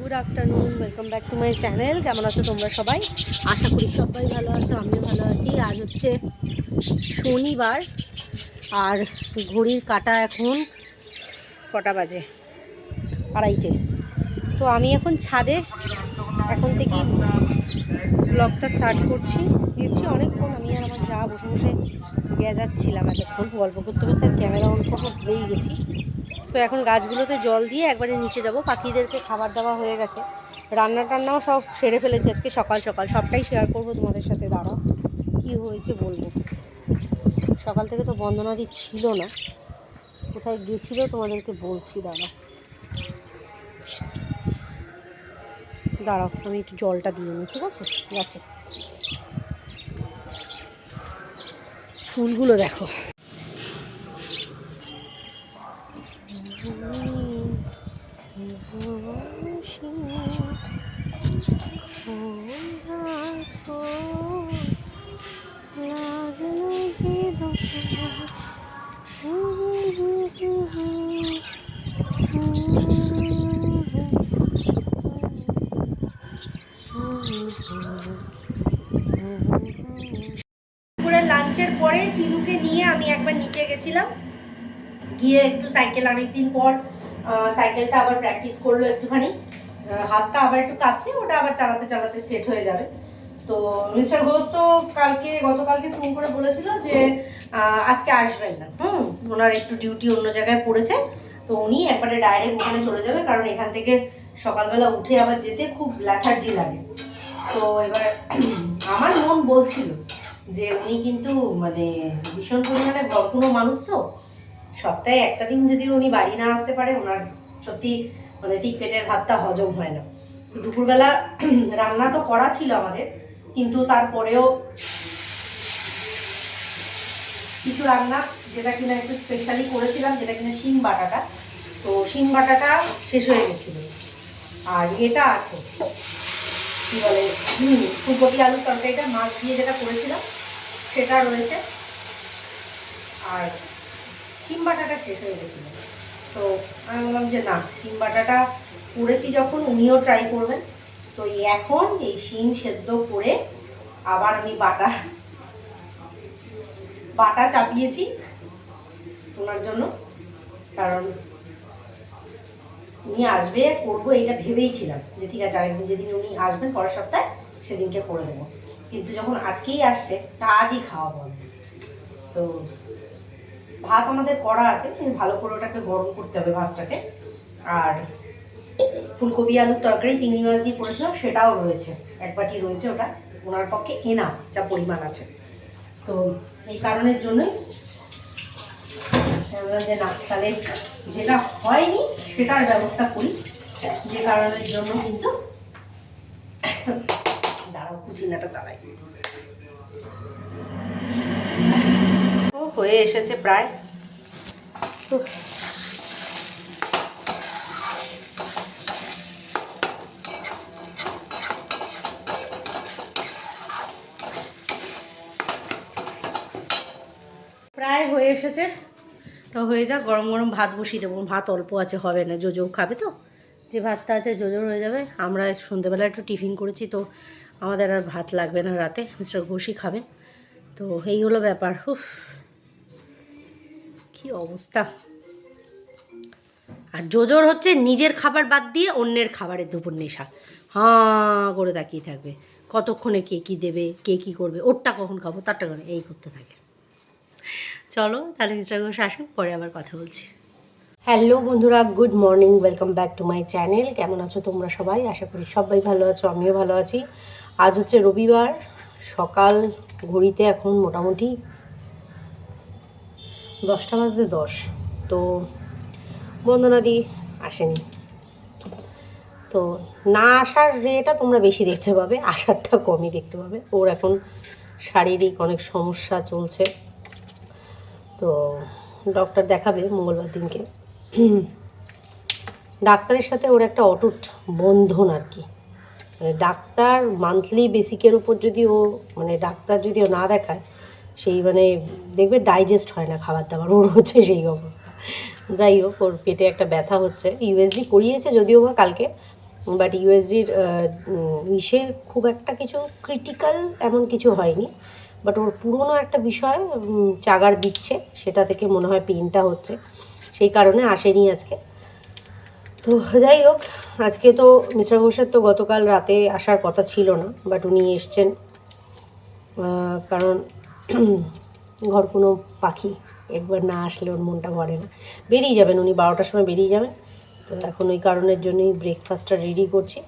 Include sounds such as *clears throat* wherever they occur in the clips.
Good afternoon welcome back to my channel কেমন আছো তোমরা সবাই? আশা করি সবাই ভালো আছো, আমিও ভালো আছি। আজ হচ্ছে শনিবার, আর ঘড়ির কাটা এখন কটা বাজে? আড়াইটে। তো আমি এখন ছাদে, এখন থেকে ব্লগটা স্টার্ট করছি। দিয়েছি অনেকক্ষণ আমি আর আমার যা বসে বসে গেজাচ্ছিলাম এতক্ষণ, গল্প করতে করতে আর ক্যামেরা অন করব ভুলেই গেছি। তো এখন গাছগুলোতে জল দিয়ে একবারে নিচে যাব। পাখিদেরকে খাবার দেওয়া হয়ে গেছে। রান্না টান্নাও সব সেরে ফেলেছে আজকে সকাল সকাল। সবটাই শেয়ার করব তোমাদের সাথে। দাঁড়াও, কী হয়েছে বলব? সকাল থেকে তো বন্দনাদি ছিল না। কোথায় গেছিল তোমাদেরকে বলছি, দাঁড়াও। দাঁড়াও আমি একটু জলটা দিয়ে নিই ঠিক আছে? গেছে ফুলগুলো দেখো। দুপুরের লাঞ্চের পরে চিনুকে নিয়ে আমি একবার নিচে গেছিলাম গিয়ে একটু সাইকেল অনেকদিন পর সাইকেলটা আবার প্র্যাকটিস করল একটুখানি। হাতটা আবার একটু কাঁপছে, ওটা আবার চালাতে চালাতে সেট হয়ে যাবে। তো মিস্টার ঘোষ তো কালকে, গতকালকে ফোন করে বলেছিল যে আজকে আসবেন না। হুম, ওনার একটু ডিউটি অন্য জায়গায় পড়েছে, তো উনি একবারে ডাইরেক্ট ওখানে চলে যাবে, কারণ এখান থেকে সকালবেলা উঠে আবার যেতে খুব ল্যাথার্জি লাগে। তো এবার *clears throat* আমার মন বলছিল যে উনি কিন্তু মানে ভীষণ পরিমাণে ভদ্র মানুষ তো সপ্তাহে একটা দিন যদি উনি বাড়ি না আসতে পারে, ওনার সত্যি মানে ঠিক পেটের ভাতটা হজম হয় না। দুপুরবেলা *clears throat* রান্না তো করা ছিল আমাদের, কিন্তু তারপরেও কিছু রান্না যেটা কিনা একটু স্পেশালি করেছিলাম, যেটা কিনা শিম বাটাটা। তো শিম বাটাটা শেষ হয়ে গেছিল। আর এটা আছে, কি বলে হুম ফুলকপি আলুর তরকারিটা মাছ দিয়ে যেটা করেছিলাম, সেটা রয়েছে। আর শিম বাটাটা শেষ হয়ে গেছিল। তো আমি বললাম যে না, শিম বাটাটা করেছি যখন, উনিও ট্রাই করবেন। তো এখন এই শিম সেদ্ধ করে আবার আমি বাটা বাটা চাপিয়েছি ওনার জন্য। কারণ উনি আসবে, করব, এইটা ভেবেই ছিলাম যে ঠিক আছে, আরেকদিন যেদিন উনি আসবেন, পরের সপ্তাহে সেদিনকে করে দেবো কিন্তু যখন আজকেই আসছে, তা আজই খাওয়া বল তো ভাত আমাদের করা আছে, কিন্তু ভালো করে ওটাকে গরম করতে হবে ভাতটাকে। আর ফুলকপি, আলুর তরকারি, চিংড়ি মাছ দিয়ে করেছিলাম, সেটাও রয়েছে। এক বাটি রয়েছে ওটা। ওনার পক্ষে এনা যা পরিমাণ আছে। তো এই কারণের জন্যই যে না তাহলে যেটা হয়নি, সেটার ব্যবস্থা করি। যে কারণের জন্য কিন্তু দাঁড়াও, কুচিনাটা চালাই। হয়ে এসেছে প্রায়। প্রায় হয়ে এসেছে। তো হয়ে যাক, গরম গরম ভাত বসিয়ে দেবো। ভাত অল্প আছে, হবে না। জোজো খাবে তো। যে ভাতটা আছে, জোজোর হয়ে যাবে। আমরা সন্ধ্যেবেলা একটু টিফিন করেছি তো আমাদের আর ভাত লাগবে না রাতে। মিস্টার ঘোষই খাবে তো এই হলো ব্যাপার। হুফ কি অবস্থা? আর জোজোর হচ্ছে নিজের খাবার বাদ দিয়ে অন্যের খাবারের দুপুর নেশা। হাঁ করে তাকিয়ে থাকবে। কতক্ষণে কে কী দেবে, কে কী করবে, ওরটা কখন খাব, তারটা করে এই করতে থাকে। চলো, তাহলে মিস্টার ঘোষ আসুক, পরে আবার কথা বলছি। হ্যালো বন্ধুরা, good morning, welcome back to my channel. কেমন আছো তোমরা সবাই? আশা করি সবাই ভালো আছো, আমিও ভালো আছি। আজ হচ্ছে রবিবার, সকাল, ঘড়িতে এখন মোটামুটি দশটা বাজতে দশ, তো বন্দনাদি আসেনি। তো না আসার রেটা তোমরা বেশি দেখতে পাবে, আসারটা কমই দেখতে পাবে। ওর এখন শারীরিক অনেক সমস্যা চলছে। তো ডক্টর দেখাবে মঙ্গলবার দিনকে। ডাক্তারের সাথে ওর একটা অটুট বন্ধন আর কি। মানে ডাক্তার মান্থলি বেসিকের উপর যদি ও মানে ডাক্তার যদি ও না দেখায় সেই মানে দেখবে ডাইজেস্ট হয় না খাবার দাবার ওর হচ্ছে সেই অবস্থা। যাই হোক, ওর পেটে একটা ব্যথা হচ্ছে। ইউএসজি করিয়েছে যদিও বা কালকে বাট ইউএসজির ইসে খুব একটা কিছু ক্রিটিক্যাল এমন কিছু হয়নি। বাট ওর পুরনো একটা বিষয় চাগার দিচ্ছে, সেটা থেকে মনে হয় পেনটা হচ্ছে। সেই কারণে আসেনি আজকে। তো যাই হোক, আজকে তো মিস্টার ঘোষের তো গতকাল রাতে আসার কথা ছিল না বাট উনি এসছেন। কারণ ঘর কোনো পাখি একবার না আসলে ওর মনটা ভরে না। বেরিয়ে যাবেন, উনি বারোটার সময় বেরিয়ে যাবেন। তো এখন ওই কারণের জন্যই ব্রেকফাস্টটা রেডি করছি।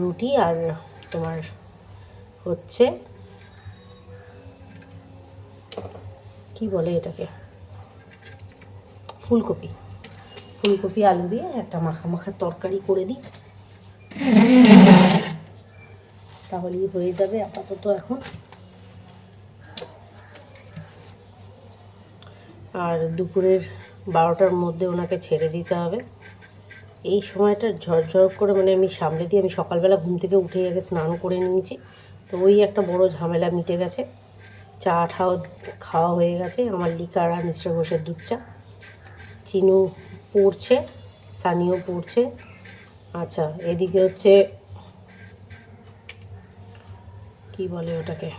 রুটি আর তোমার হচ্ছে কি বলে এটাকে? ফুলকপি। ফুলকপি, আলু দিয়ে একটা মাখা মাখা তরকারি করে দিই। তাহলেই হয়ে যাবে আপাতত এখন। আর দুপুরের বারোটার মধ্যে ওনাকে ছেড়ে দিতে হবে। এই সময়টা ঝরঝর করে মানে আমি সামলে দিয়ে আমি সকালবেলা ঘুম থেকে উঠে আগে স্নান করে নিয়েছি। তো ওই একটা বড় ঝামেলা মিটে গেছে। চা, ঠাও খাওয়া হয়ে গেছে। আমার লিকার আর মিস্টার ঘোষের দুধ চা। চিনু পড়ছে, সানিও পড়ছে। আচ্ছা এদিকে হচ্ছে, কি বলে ওটাকে?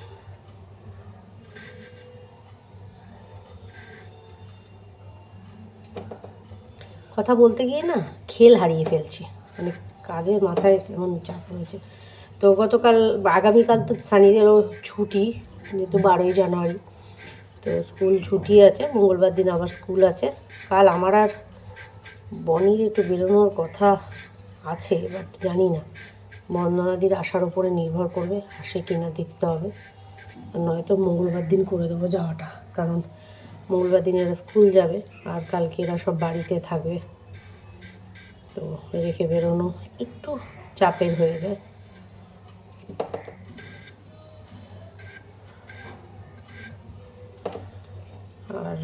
কথা বলতে গিয়ে না খেল হারিয়ে ফেলছি। মানে কাজের মাথায় কেমন চাপ রয়েছে। তো গতকাল, আগামীকাল তো সানিদেরও ছুটি যেহেতু বারোই জানুয়ারি। তো স্কুল ছুটি আছে, মঙ্গলবার দিন আবার স্কুল আছে। কাল আমার আর বনির একটু বেরোনোর কথা আছে বাট জানি না। বন্দনাদির আসার উপরে নির্ভর করবে, আসে কিনা দেখতে হবে। নয়তো মঙ্গলবার দিন করে দেবো যাওয়াটা, কারণ মঙ্গলবার দিন এরা স্কুল যাবে আর কালকে এরা সব বাড়িতে থাকবে। তো রেখে বেরোনো একটু চাপের হয়ে যায়। আর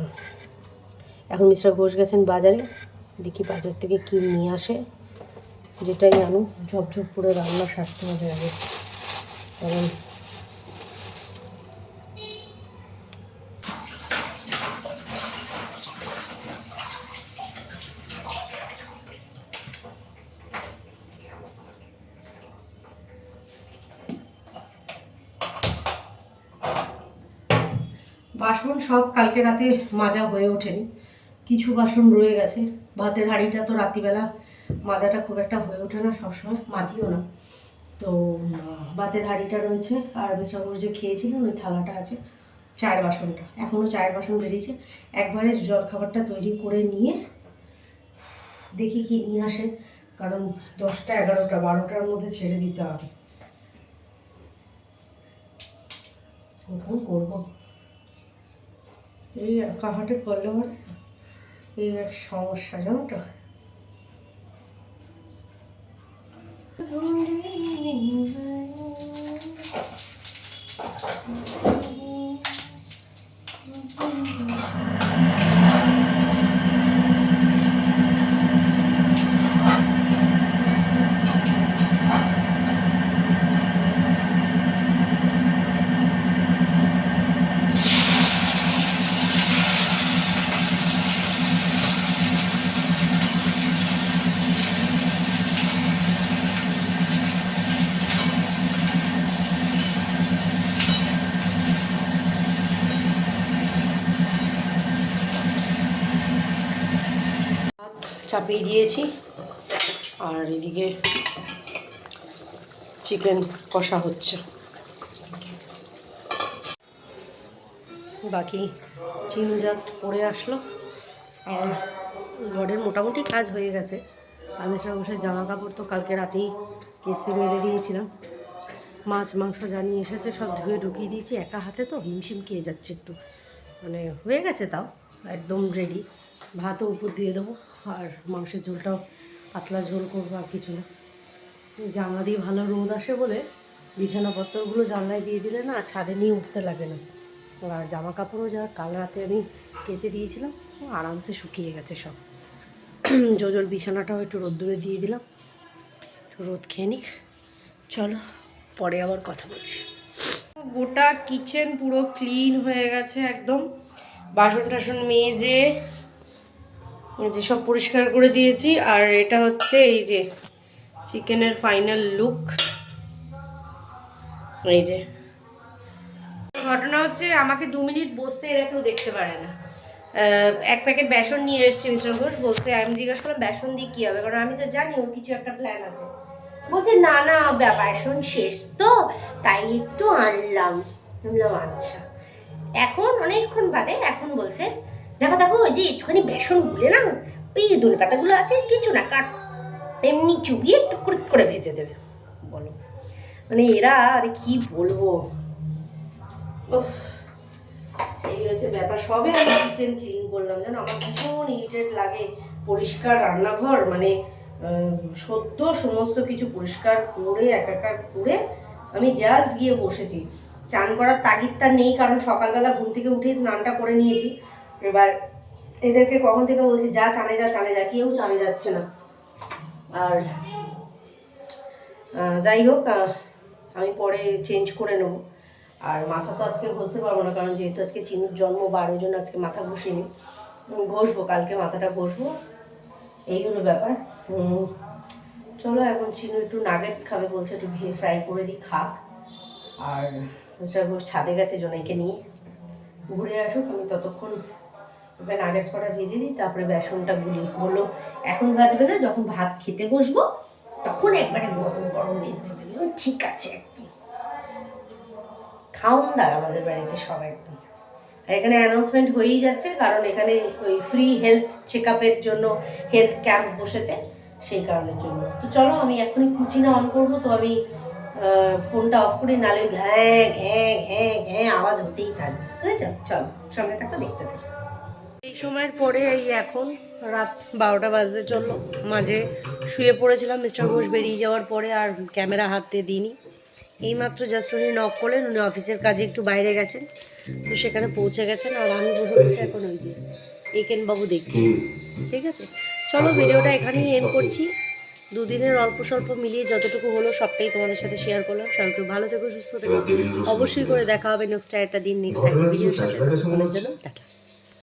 এখন মিস্টার ঘোষ গেছেন বাজারে। দেখি বাজার থেকে কি নিয়ে আসে। যেটাই আনো ঝপঝপ করে রান্না সারতে হবে আগে। কারণ বাসন সব কালকে রাতে মাজা হয়ে ওঠেনি। কিছু বাসন রয়ে গেছে। ভাতের হাঁড়িটা তো রাত্রিবেলা মাজাটা খুব একটা হয়ে ওঠে না, সবসময় মাজিও না। তো ভাতের হাঁড়িটা রয়েছে আর বেসরগর যে খেয়েছিলেন ওই থালাটা আছে, চায়ের বাসনটা। এখনও চায়ের বাসন বেরিয়েছে। একবারে জল খাবারটা তৈরি করে নিয়ে দেখি কি নিয়ে আসে, কারণ দশটা, এগারোটা, বারোটার মধ্যে ছেড়ে দিতে হবে। করব? এই একা হাটে করলে আমার এই এক সমস্যা জানো তো। চাপিয়ে দিয়েছি। আর এদিকে চিকেন কষা হচ্ছে। বাকি চিনু জাস্ট পড়ে আসলো। আর ঘরের মোটামুটি কাজ হয়ে গেছে। আমি বসে জামা কাপড় তো কালকে রাতেই কেচে মেরে দিয়েছিলাম। মাছ, মাংস জানিয়ে এসেছে সব ধুয়ে ঢুকিয়ে দিয়েছি। একা হাতে তো হিমশিম খেয়ে যাচ্ছে একটু। মানে হয়ে গেছে তাও, একদম রেডি ভাতও উপর দিয়ে দেবো। আর মাংসের ঝোলটাও পাতলা ঝোল করব আর কিছু না। জানলা দিয়ে ভালো রোদ আসে বলে বিছানাপত্রগুলো জানলায় দিয়ে দিলে না ছাদে নিয়ে উঠতে লাগে না। আর জামা কাপড়ও যা কাল রাতে আমি কেচে দিয়েছিলাম আরামসে শুকিয়ে গেছে সব। জোজোর বিছানাটাও একটু রোদ্দুরে দিয়ে দিলাম। রোদ খেয়ে নিক। চলো, পরে আবার কথা বলছি। গোটা কিচেন পুরো ক্লিন হয়ে গেছে একদম। বাসন টাসন মেজে যে সব পরিষ্কার করে দিয়েছি, আর এটা হচ্ছে এই যে চিকেনের ফাইনাল লুক। এই যে। ঘটনা হচ্ছে আমাকে দু মিনিট বসতে এরা কেউ দেখতে পারে না। এক প্যাকেট বেসন নিয়ে এসেছে মিস্টার ঘোষ, বলছে, আমি জিজ্ঞেস করলাম, বেসন দিয়ে কী হবে? কারণ আমি তো জানি ওর কিছু একটা প্ল্যান আছে। বলছে, না না, বেসন শেষ তো, তাই একটু আনলাম। আচ্ছা। এখন, অনেকক্ষণ বাদে এখন বলছে দেখো দেখো ওই যে একটুখানি বেসন গুলে না ওই দোল পাতাগুলো আছে, কিছু না, কাট। এমনি চুবিয়ে টুকরো করে ভেজে দেবে, বলো। মানে এরা, আরে কি বলব? এই হচ্ছে ব্যাপার। সবে আমি কিচেন ক্লিন করলাম, জানো? আমার ভীষণ ইরিটেট লাগে পরিষ্কার রান্নাঘর মানে সদ্য সমস্ত কিছু পরিষ্কার করে, একাকার করে আমি জাস্ট গিয়ে বসেছি। চান করার তাগিদটা নেই, কারণ সকালবেলা ঘুম থেকে উঠেই স্নানটা করে নিয়েছি। এবার এদেরকে কখন থেকে বলছি, যা চানে যা চানে যা। কেউ চানে যাচ্ছে না। আর যাই হোক আমি পরে চেঞ্জ করে নেব। আর মাথা তো আজকে ঘষতে পারব না, কারণ যেহেতু আজকে চিনুর জন্ম, বারো জন আজকে মাথা ঘষিনি। ঘষবো, কালকে মাথাটা ঘষবো। এই হলো ব্যাপার। চলো এখন চিনু একটু নাগেটস খাবে, বলছে একটু ভে ফ্রাই করে দিই, খাক। আর ঘোষ ছাদে গেছে, জনাইকে নিয়ে। ঘুরে আসুক, আমি ততক্ষণ ওকে নাগেটস কটা ভেজে নিই, তারপরে বেসনটা গুলি বলল, এখন ভাজবে না, যখন ভাত খেতে বসবো, তখন একবারে গরম গরম ভেজে দেবে। ঠিক আছে, একদম। খাউনদার আমাদের বাড়িতে সব একদম। আর এখানে অ্যানাউন্সমেন্ট হয়েই যাচ্ছে, কারণ এখানে ওই ফ্রি হেলথ চেক জন্য হেলথ ক্যাম্প বসেছে, সেই কারণের জন্য। তো চলো, আমি এখনই কুচিনা অন করব, তো আমি ফোনটা অফ করে, নালে ঘ্যাঁ ঘ্যাঁ ঘ্যাঁ ঘ্যাঁ, আওয়াজ হতেই থাকবে। বুঝেছ চলো সঙ্গে থাকো, দেখতে থাকো। সময়ের পরে এই এখন রাত বারোটা বাজতে চলল। মাঝে শুয়ে পড়েছিলাম মিস্টার ঘোষ বেরিয়ে যাওয়ার পরে আর ক্যামেরা হাতে দিইনি। এইমাত্র জাস্ট উনি নক করলেন উনি অফিসের কাজে একটু বাইরে গেছেন তো সেখানে পৌঁছে গেছেন আর আমি বসে বসে এখন ওই যে একেন বাবু দেখছি ঠিক আছে? চলো ভিডিওটা এখানেই এন্ড করছি। দুদিনের অল্প স্বল্প মিলিয়ে যতটুকু হলো সবটাই তোমাদের সাথে শেয়ার করলাম। সবাই খুব ভালো থেকো সুস্থ থেকো। অবশ্যই করে দেখা হবে নেক্সট একটা দিন নেক্সট একটা ভিডিওর সাথে। জন্য টাটা।